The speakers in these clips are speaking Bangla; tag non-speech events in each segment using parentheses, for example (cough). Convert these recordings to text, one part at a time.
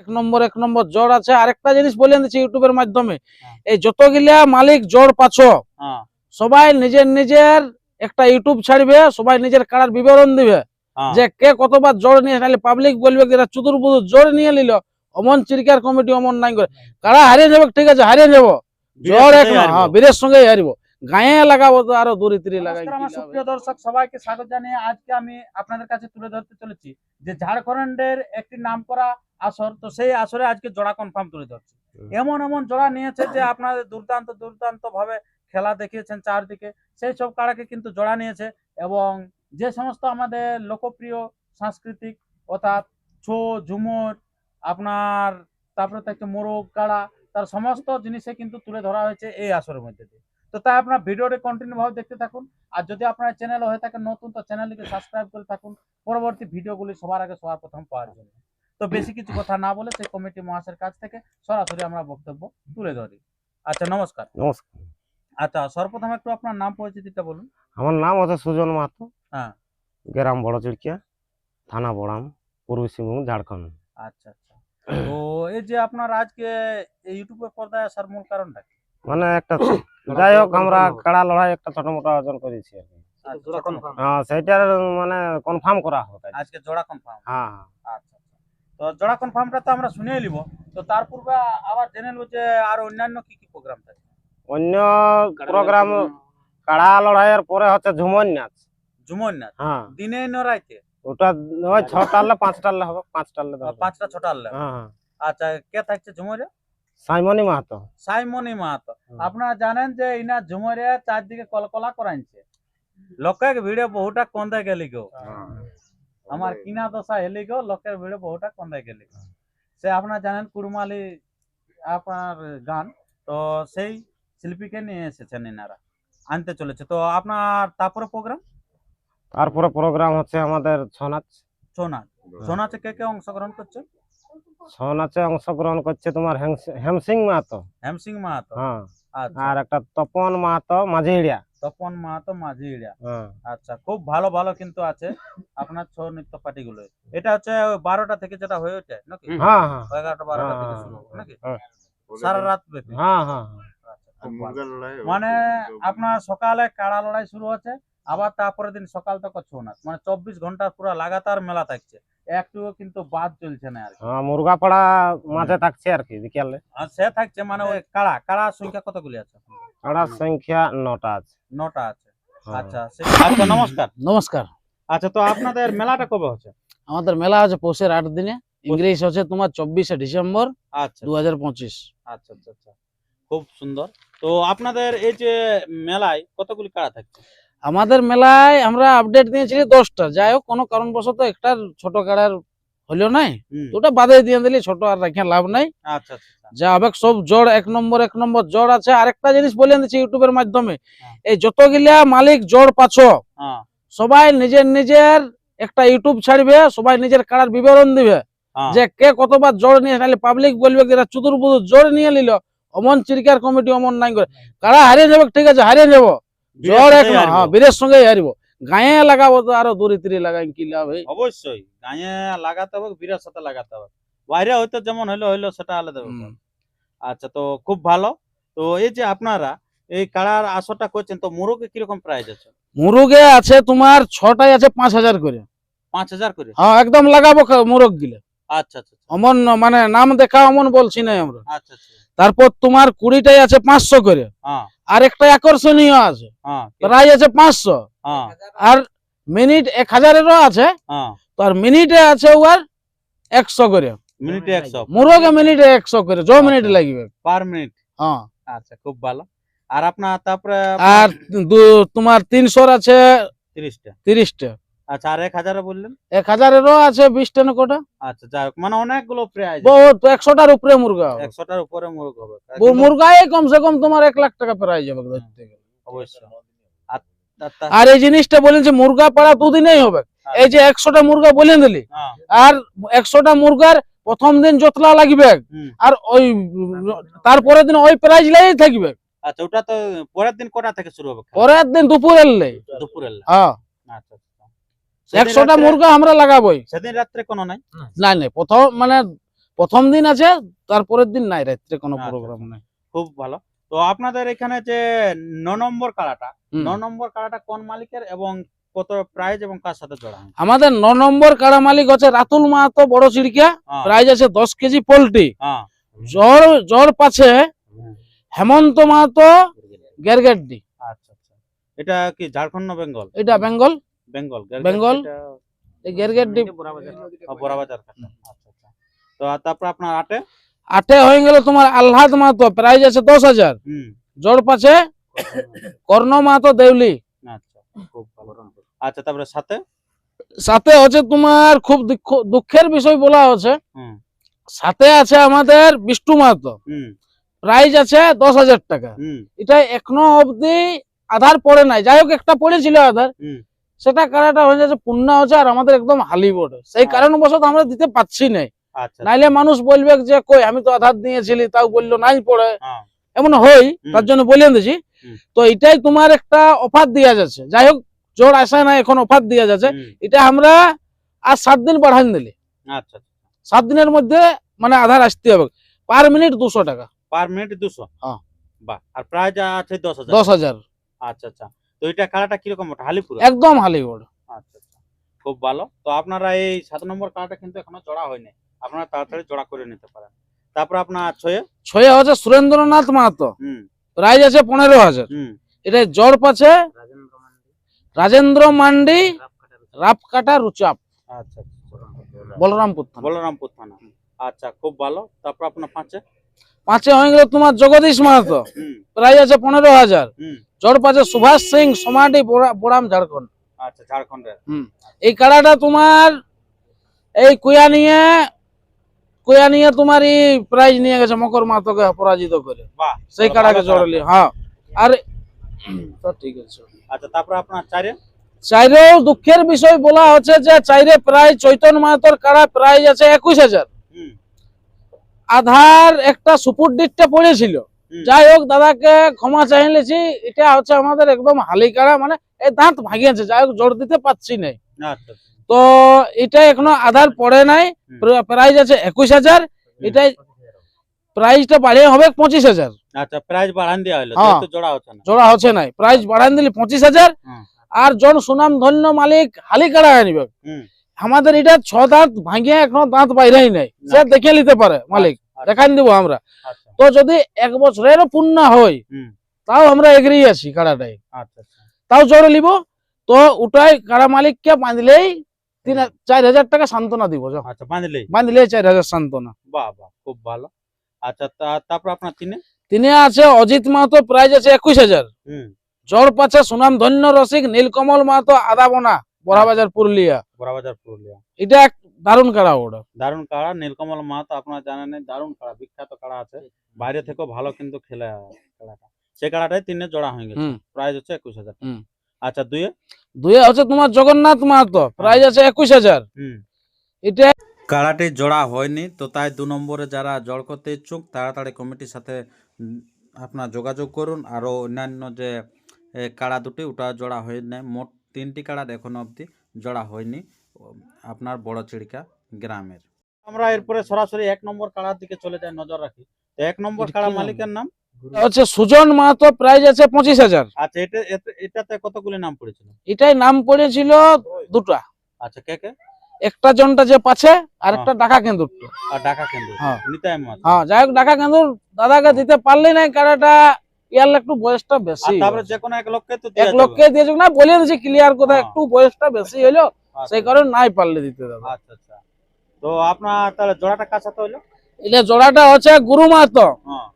এক নম্বর এক নম্বর জ্বর আছে। আরেকটা জিনিস বলে দিচ্ছি ইউটিউবের মাধ্যমে। হ্যাঁ। এই যতগুলা মালিক জ্বর পাচ্ছ হ্যাঁ। সবাই নিজের নিজের একটা ইউটিউব ছাড়বে সবাই নিজের কাড়ার বিবরণ দিবে। হ্যাঁ। যে কে কতবার জ্বর নিয়ে পাবলিক বলবে এরা চুদুর বুদুর জ্বর নিয়ে নিল অমন চিরকার কমিটি অমন নাই করে। কারা হারিয়ে যাবে ঠিক আছে হারিয়ে যাব। জ্বর এক হ্যাঁ বীরের সঙ্গে হারিব। গায়ে লাগাবো তো আরও দূরে তীরে লাগাই আমার সুপ্রিয় দর্শক সবাইকে স্বাগত জানিয়ে আজকে আমি আপনাদের কাছে তুলে ধরতে চলেছি যে ঝাড়খণ্ডের একটি নামকরা আসর। তো সেই আসরে আজকে জোড়া কনফার্ম তুলে ধরছি। এমন এমন জোড়া নিয়েছে যে আপনাদের দুর্দান্ত দুর্দান্ত ভাবে খেলা দেখিয়েছেন চারদিকে। সেই সব কাড়াকে কিন্তু জোড়া নিয়েছে এবং যে সমস্ত আমাদের লোকপ্রিয় সাংস্কৃতিক অর্থাৎ ছো ঝুমুর আপনার তারপরে থাকছে মোরগ কাড়া তার সমস্ত জিনিসে কিন্তু তুলে ধরা হয়েছে এই আসরের মধ্যে দিয়ে। তো তাই আপনার ভিডিওটি কন্টিনিউ ভাবে দেখতে থাকুন। আর যদি আপনার চ্যানেল হয়ে থাকে নতুন তো চ্যানেলটিকে সাবস্ক্রাইব করে থাকুন। পরবর্তী ভিডিওগুলি সবার আগে সবার প্রথম পাওয়ার জন্য। তো বেশি কিছু কথা না বলে সেই কমিটি মহাশয়ের কাছ থেকে সরাসরি আমরা বক্তব্য তুলে ধরি। আচ্ছা নমস্কার। নমস্কার। আচ্ছা সর্বপ্রথম একটু আপনার নাম পরিচিতিটা বলুন। আমার নাম হচ্ছে সুজন মাহাতো। হ্যাঁ। গ্রাম বড় চিড়কিয়া থানা বড়াম পূর্ব সিংভূম ঝাড়খণ্ড। আচ্ছা আচ্ছা। তো এই যে আপনার আজকে ইউটিউবে পর্দায় আসার মূল কারণটা কি? মানে একটা (coughs) যাই হোক আমরা কাড়া লড়াই একটা ছোট মোটো আয়োজন করেছি আর কি। আচ্ছা, হ্যাঁ সেইটার মানে কনফার্ম করা কি। আজকে জোড়া কনফার্ম হ্যাঁ হ্যাঁ। আচ্ছা আচ্ছা। তো জোড়া কনফার্মটা তো আমরা শুনে নিব। তো তার পূর্বে আবার জেনে নেব যে আর অন্যান্য কি কি প্রোগ্রাম থাকে? অন্য প্রোগ্রাম কাড়া লড়াইয়ের পরে হচ্ছে ঝুমন নাচ। ঝুমর নাচ? হ্যাঁ। দিনে নরাইতে ওটা ছটালে পাঁচটালে হবে পাঁচটালে পাঁচটা ছটা আনলে হ্যাঁ হ্যাঁ। আচ্ছা কে থাকছে ঝুমরে? সাইমনি মাহাতো। সাইমনি মাহাতো। আপনারা জানেন যে ইনা ঝুমরে চারদিকে কলকলা করাইছে। লোকের ভিড়ে বহুটা কন্দে গেলি গো। আমার কিনা দশা হেলি গো লোকের ভিড়ে বহুটা কন্দে গেলি গো। সে আপনারা জানেন কুড়মালি আপনার গান তো সেই শিল্পীকে নিয়ে এসেছেন এনারা আনতে চলেছে। তো আপনার তারপরে প্রোগ্রাম তারপরে প্রোগ্রাম হচ্ছে আমাদের ছৌ নাচ। ছৌ নাচ। ছৌ নাচে কে কে অংশগ্রহণ করছে? ছৌ নাচে অংশগ্রহণ করছে তোমার হেমসিং মাহাতো। হেমসিং মাহাতো? হ্যাঁ। আচ্ছা। আর একটা তপন মাহাতো মাঝিড়িয়া তপন মাহাতো মাঝি ইড়িয়া হ্যাঁ। আচ্ছা খুব ভালো ভালো কিন্তু আছে আপনার ছৌ নৃত্য পার্টি গুলো এটা হচ্ছে বারোটা থেকে যেটা হয়ে ওঠে নাকি? হ্যাঁ হ্যাঁ। এগারোটা বারোটা থেকে হ্যাঁ, শুরু নাকি। সারা রাত ব্যাপী। হ্যাঁ হ্যাঁ। আচ্ছা। মানে আপনার সকালে কাড়া লড়াই শুরু হচ্ছে আবার তারপরের দিন সকাল থেকে ছৌ নাচ। মানে চব্বিশ ঘণ্টা পুরো লাগাতার মেলা থাকছে। একটুও কিন্তু বাদ চলছে না আর হ্যাঁ মুরগাপাড়া মাঝে থাকছে আর কি বিকেলে। আর সে থাকছে মানে ওই কাড়া কাড়ার সংখ্যা কতগুলি আছে? কাড়ার সংখ্যা নটা আছে। নটা আছে। হ্যাঁ। আচ্ছা আচ্ছা নমস্কার। নমস্কার। আচ্ছা তো আপনাদের মেলাটা কবে হচ্ছে? আমাদের মেলা আছে পৌষের আট দিনে। ইংরেজ হচ্ছে তোমার চব্বিশে ডিসেম্বর আচ্ছা দু হাজার পঁচিশ। আচ্ছা আচ্ছা আচ্ছা। খুব সুন্দর। তো আপনাদের এই যে মেলায় কতগুলি কাড়া থাকছে? আমাদের মেলায় আমরা আপডেট দিয়েছিলি দশটা। যাই হোক কোনো কারণবশত একটা ছোট কাড়ার হলো নাই। ওটা বাদে দিয়ে দিলি ছোট আর রাখে লাভ নাই। আচ্ছা আচ্ছা আচ্ছা। যা আবেগ সব জড় এক নম্বর এক নম্বর জড় আছে। আরেকটা জিনিস বলে দিচ্ছি ইউটিউবের মাধ্যমে। হ্যাঁ। এই যতগুলা মালিক জড় পাচ্ছ হ্যাঁ। সবাই নিজের নিজের একটা ইউটিউব ছাড়বে সবাই নিজের কাড়ার বিবরণ দিবে। হ্যাঁ। যে কে কতবার জড় নিয়ে নাহলে পাবলিক বলবে যে বুদুর জড় নিয়ে নিল। অমন চিরকার কমিটি অমন নাই করে। কারা হারিয়ে যাবে ঠিক আছে হারিয়ে যাব। জ্বর এক না। হ্যাঁ বীরের সঙ্গে হারিব। গায়ে লাগাবো তো আরও দূরে তীরে লাগাই কি লাভ অবশ্যই গায়ে লাগাতে হবে বীরের সাথে লাগাতে হবে। বাইরে হয়তো যেমন হইল হইল সেটা আলাদা। আচ্ছা তো খুব ভালো। তো এই যে আপনারা এই কাড়ার আসরটা করছেন তো মুরগে কীরকম প্রাইস আছে? মুরুগে আছে তোমার ছটাই আছে পাঁচ হাজার করে। পাঁচ হাজার করে? হ্যাঁ একদম লাগাবো মুরগ গিলে। আচ্ছা আচ্ছা আচ্ছা, অমন মানে নাম দেখা অমন বলছি না আমরা। আচ্ছা আচ্ছা। তারপর তোমার কুড়িটাই আছে পাঁচশো করে। হ্যাঁ। আর একটা আকর্ষণীয় আছে। হ্যাঁ প্রাইস আছে পাঁচশো। হ্যাঁ। আর মিনিট এক হাজারেরও আছে। তো আর মিনিটে আছে ওয়ার একশো করে। মিনিটে একশো। মুরগে মিনিটে একশো করে য মিনিট লাগবে। Per minute? হ্যাঁ। আচ্ছা খুব ভালো। আর আপনার তারপরে আর তোমার তিনশোর আছে তিরিশটা। তিরিশটা। আচ্ছা আর এক বললেন? এক হাজারেরও আছে বিশটা না কোটা। আচ্ছা যাই মানে অনেকগুলো বহুত একশোটার উপরে মুরগা হবে। একশোটার উপরে মুরগ হবে। মুরগাই কমসে কম তোমার এক লাখ টাকা প্রায় যাবে ধরতে গেলে। অবশ্যই। আর তা- তা- আর এই জিনিসটা বলেন যে মুরগা পাড়া দুদিনেই হবে। এই যে একশোটা মুরগা বলে দিলি হ্যাঁ, আর একশোটা মুরগার প্রথম দিন যতলা লাগবে। আর ওই তারপরের দিন ওই প্রাইজ লাই থাকবে। আচ্ছা ওটা তো পরের দিন কটা থেকে শুরু হবে পরের দিন দুপুরের লাই। দুপুরের হ্যাঁ। আচ্ছা আচ্ছা। একশোটা মুরগা আমরা লাগাবোই। সেদিন রাত্রে কোনো নাই? নাই নাই প্রথম মানে প্রথম দিন আছে তারপরের দিন নাই রাত্রে কোনো আচ্ছা, প্রোগ্রাম নাই। খুব ভালো। তো আপনাদের এখানে যে ন নম্বর কাড়াটা ন নম্বর কাড়াটা কোন মালিকের এবং কত প্রাইজ এবং কার সাথে জোড়া হয়? আমাদের ন নম্বর কাড়া মালিক হচ্ছে রাতুল মাহাতো বড় চিড়িকা হ্যাঁ, প্রাইস আছে দশ কেজি পোল্ট্রি। হ্যাঁ। জ্বর জ্বর পাছে হেমন্ত মাহাতো গেরগেড্ডি। আচ্ছা আচ্ছা। এটা কি ঝাড়খণ্ড না বেঙ্গল? এটা বেঙ্গল। বেঙ্গল বেঙ্গল। গেরগেড্ডি ও, বড়াবাজার কাটা। আচ্ছা আচ্ছা। তো তারপর আপনার আটে? আটে হয়ে গেল তোমার আহ্লাদ মাহাতো প্রাইস আছে দশ হাজার। হুম। জ্বর পাছে কর্ণ মাহাতো দেউলি। আচ্ছা আচ্ছা তারপরে সাথে? সাথে হচ্ছে তোমার খুব দুঃখ- দুঃখের বিষয় বলা হচ্ছে। হুম। সাথে আছে আমাদের বিষ্ণু মাহাতো। হুম। প্রাইস আছে দশ হাজার টাকা। হুম। এটা এখনও অবধি আধার পড়ে নাই। যাই হোক একটা পড়েছিল আধার। হুম। সেটা কারাটা হয়ে যাচ্ছে পূর্ণ হচ্ছে আর আমাদের একদম হালি বোর্ড। সেই আচ্ছা। কারণবশত আমরা দিতে পাচ্ছি না আচ্ছা। নাইলে মানুষ বলবে যে কই আমি তো আধার দিয়েছিলি তাও বলল নাই পড়ে। হ্যাঁ। এমন হই তার জন্য বলিয়ে দিছি। তো এটাই তোমার একটা অফার দেওয়া যাচ্ছে। যাই হোক জোর আসে না এখন অফার দেওয়া যাচ্ছে। এটা আমরা আর সাত দিন বাড়ান দিলি। আচ্ছা সাত দিনের মধ্যে মানে আধার আসতে হবে। পার মিনিট দুশো টাকা। পার মিনিট দুশো? হ্যাঁ। বাহ আর প্রাইজ আছে দশ হাজার। দশ হাজার। আচ্ছা আচ্ছা। তো এটা কাড়াটা কীরকম ওটা? হালিপুর একদম হালিউড আচ্ছা আচ্ছা। খুব ভালো। তো আপনারা এই সাত নম্বর কাড়াটা কিন্তু এখনও জোড়া হয়নি। আপনারা তাড়াতাড়ি জোড়া করে নিতে পারেন। তারপর আপনার ছয়ে? ছয়ে হচ্ছে সুরেন্দ্রনাথ মাহাতো। হুম। প্রাইস আছে পনেরো হাজার। হুম। এটা জ্বর পাচ্ছে? রাজেন্দ্র মান্ডি। রাপকাটা রুচাপ আচ্ছা আচ্ছা। বলরামপুর থানা। বলরামপুর থানা। আচ্ছা খুব ভালো। তারপর আপনার পাঁচে? পাঁচে হয়ে গেল তোমার জগদীশ মাহাতো। প্রায় আছে পনেরো হাজার। জ্বর পাচ্ছে সুভাষ সিং সোমাটি বোরা- বোরাম ঝাড়খণ্ড। আচ্ছা ঝাড়খণ্ডের। এই কাড়াটা তোমার এই কুয়া নিয়ে কুয়া নিয়ে তোমার এই প্রাইজ নিয়ে গেছে মকর মাহাতোকে পরাজিত করে। সেই কাড়াকে কাড়া। জড়ালি হ্যাঁ। আর তো ঠিক আছে। আচ্ছা তারপর আপনার চারে চাইরেও দুঃখের বিষয় বলা হচ্ছে যে চাইরে প্রায় চৈতন্য মাহাতোর কাড়া প্রাইজ আছে একুশ হাজার। আধার একটা সুপুর ডিটটা পড়েছিল। যাই হোক দাদাকে ক্ষমা চাইলেছি এটা হচ্ছে আমাদের একদম হালি কাড়া মানে এই দাঁত ভাঙিয়েছে যাই হোক জোর দিতে পারছি না আচ্ছা। তো এটা এখনও আধার পড়ে নাই হুম। প্রাইজ আছে একুশ হাজার এটাই প্রাইজটা বাড়িয়ে হবে পঁচিশ হাজার আচ্ছা প্রাইজ বাড়ান দেওয়া হলো হ্যাঁ। জোড়া হচ্ছে না জোড়া হচ্ছে নাই প্রাইজ বাড়ান দিলি পঁচিশ হাজার আর জন সুনাম ধন্য মালিক হালি কাড়া আনিবে। আমাদের এটা ছ দাঁত ভাঙিয়া এখনও দাঁত বাইরেই নাই। সে দেখে নিতে পারে মালিক। আচ্ছা, দেখাই দিব আমরা। আচ্ছা। তো যদি এক বছরের পূর্ণ হয় হুম। তাও আমরা এগিয়ে আছি কাড়াটাই আচ্ছা আচ্ছা। তাও জোরে নিব তো ওটাই কাড়া মালিককে বাঁধলেই তিন চার হাজার টাকা সান্ত্বনা দিব আচ্ছা বাঁধলেই? বাঁধলে চার হাজার সান্ত্বনা। বাহ বাহ খুব ভালো। আচ্ছা তারপর আপনার তিনে? তিনি আছে অজিত মাহাতো প্রাইজ আছে একুশ হাজার। হুম। জ্বর পাচ্ছে সুনাম ধন্য রসিক নীলকমল মাহাতো আদাবনা। বড়াবাজার পুরুলিয়া। বড়াবাজার পুরুলিয়া। এটা এক দারুণ কাড়া ওটা দারুণ কাড়া নীলকমল মাহাতো আপনারা জানেন দারুণ কাড়া বিখ্যাত কাড়া আছে। বাইরে থেকেও ভালো কিন্তু খেলে কাড়াটা। সেই কাড়াটাই তিনে জোড়া হয়ে গেছে। প্রাইস হচ্ছে একুশ হাজার আচ্ছা দুয়ে দুয়ে হচ্ছে তোমার জগন্নাথ মাহাতো। প্রাইজ আছে একুশ হাজার। হুম। এটা কাড়াটি জোড়া হয়নি তো তাই দু নম্বরে যারা জড় করতে ইচ্ছুক তাড়াতাড়ি কমিটির সাথে আপনার যোগাযোগ করুন। আরও অন্যান্য যে কাড়া দুটি ওটা জোড়া হয়ে নেয় মোট তিনটি কাড়ার এখনও অবধি জোড়া হয়নি আপনার বড় চিড়িকা গ্রামের। আমরা এরপরে সরাসরি এক নম্বর কাড়ার দিকে চলে যাই নজর রাখি। তো এক নম্বর কাড়া মালিকের নাম? হচ্ছে সুজন মাহাতো প্রাইজ আছে পঁচিশ হাজার। আচ্ছা এটা এতে- এটাতে কতগুলি নাম পড়েছিল? এটাই নাম পড়েছিল দুটা। আচ্ছা কে কে? একটা জনটা যে পাছে আর একটা ডাকা কেন্দ্র। আর ঢাকা কেন্দ্র। হ্যাঁ। মাছ হ্যাঁ যাই হোক ডাকা কেন্দ্র দাদাকে দিতে পারলি না কারাটা ইয়ার একটু বয়সটা বেশি। তারপরে যে কোনো এক লোককে তো এক লোককে দিয়েছে না বলে ক্লিয়ার কথা হ্যাঁ। একটু বয়সটা বেশি হইল সেই কারণে নাই পারলে দিতে দাদা। আচ্ছা আচ্ছা। তো আপনার তাহলে জোড়াটা এটা জোড়াটা হচ্ছে হ্যাঁ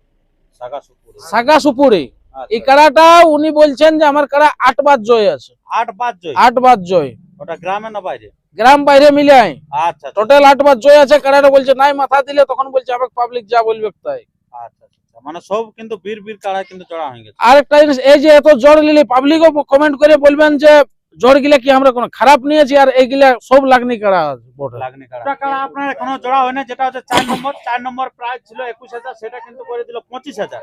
সাগা সুপুরি। আচ্ছা, এই কারাটা উনি বলছেন যে আমার কারা আট বার জয় আছে। আট জয়? আট বার জয়। ওটা গ্রামে না বাইরে? গ্রাম বাইরে আচ্ছা টোটাল আট বার জয় আছে কারাটা বলছে নাই মাথা দিলে তখন বলছে আমাকে পাবলিক যা বলবে তাই। আচ্ছা মানে সব কিন্তু বীর বীর কাড়া কিন্তু জড়া হয়ে গেছে। আর একটা জিনিস এই যে এত জ্বর নিলি পাবলিকও কমেন্ট করে বলবেন যে জ্বর গিলা কি আমরা কোনো খারাপ নিয়েছি আর এইগুলা সব লাগনি কারা বটে। লাগনি কাড়া। কাড়া আপনার এখনও জড়া হয়নি? যেটা হচ্ছে চার নম্বর চার নম্বর প্রাইস ছিল একুশ হাজার সেটা কিন্তু করে দিল পঁচিশ হাজার।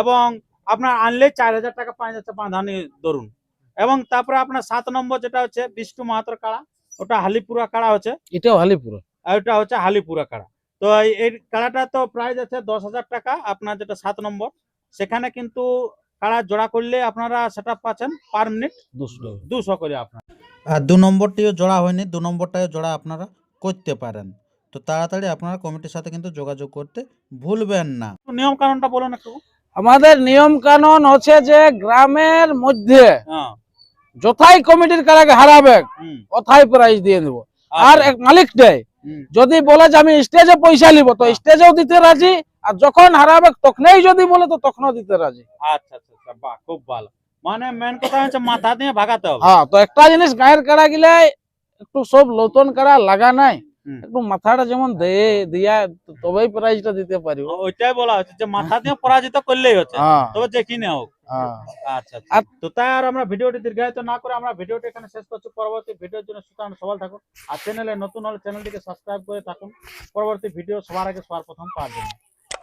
এবং আপনার আনলে চার হাজার টাকা পাঁচ যাচ্ছে পাঁধানি ধরুন। এবং তারপরে আপনার সাত নম্বর যেটা হচ্ছে বিষ্ণু মাহাতর কাড়া ওটা হালিপুরা কাড়া হচ্ছে। এটাও হালিপুর। আর ওটা হচ্ছে হালিপুরা কাড়া। তো এই- কাড়াটা তো প্রাইস আছে দশ হাজার টাকা আপনার যেটা সাত নম্বর। সেখানে কিন্তু কাড়া জোড়া করলে আপনারা সেটা পাচ্ছেন পার মিনিট দুশো দুশো করে আপনার। আর দু নম্বরটিও জোড়া হয়নি দু নম্বরটাও জোড়া আপনারা করতে পারেন। তো তাড়াতাড়ি আপনারা কমিটির সাথে কিন্তু যোগাযোগ করতে ভুলবেন না। নিয়ম কানুনটা বলুন একটু। আমাদের নিয়ম কানুন হচ্ছে যে গ্রামের মধ্যে হ্যাঁ। যথাই কমিটির কারাকে হারাবে হুম, অথাই প্রাইজ দিয়ে দেবো। আর আচ্ছা, এক মালিক দেয় যদি বলে যে আমি স্টেজে পয়সা নিব তো স্টেজেও দিতে রাজি আর যখন হারাবে তখনই যদি বলে তো তখনও দিতে রাজি। আচ্ছা আচ্ছা আচ্ছা বাহ খুব ভালো। মানে মেন কথা হচ্ছে মাথা দিয়ে ভাগাতে হবে। হ্যাঁ তো একটা জিনিস গায়ের কাড়া গিলে একটু সব নতুন কাড়া লাগা নাই। একটু মাথাটা যেমন দিয়ে দিয়া তবেই প্রাইজটা দিতে পারিব। ওইটাই বলা হচ্ছে যে মাথা দিয়ে পরাজিত করলেই হচ্ছে। হ্যাঁ। তবে যে কিনে হোক। হ্যাঁ। আচ্ছা আচ্ছা। তো তাই আর আমরা ভিডিওটি দীর্ঘায়িত না করে আমরা ভিডিওটি এখানে শেষ করছি। পরবর্তী ভিডিওর জন্য সুতরাং সবাই থাকুন। আর চ্যানেলে নতুন হলে চ্যানেলটিকে সাবস্ক্রাইব করে থাকুন। পরবর্তী ভিডিও সবার আগে সবার প্রথম পাওয়ার জন্য।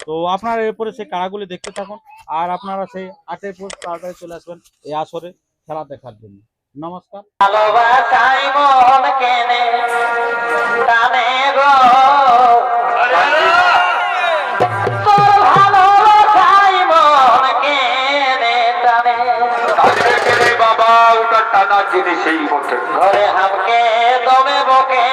তো আপনারা এরপরে সেই কাড়াগুলি দেখতে থাকুন। আর আপনারা সেই আটই পোস্ট তাড়াতাড়ি চলে আসবেন এই আসরে খেলা দেখার জন্য। নমস্কার। বাবা ওটা সেই বটে ঘরে হামকে দমে বকে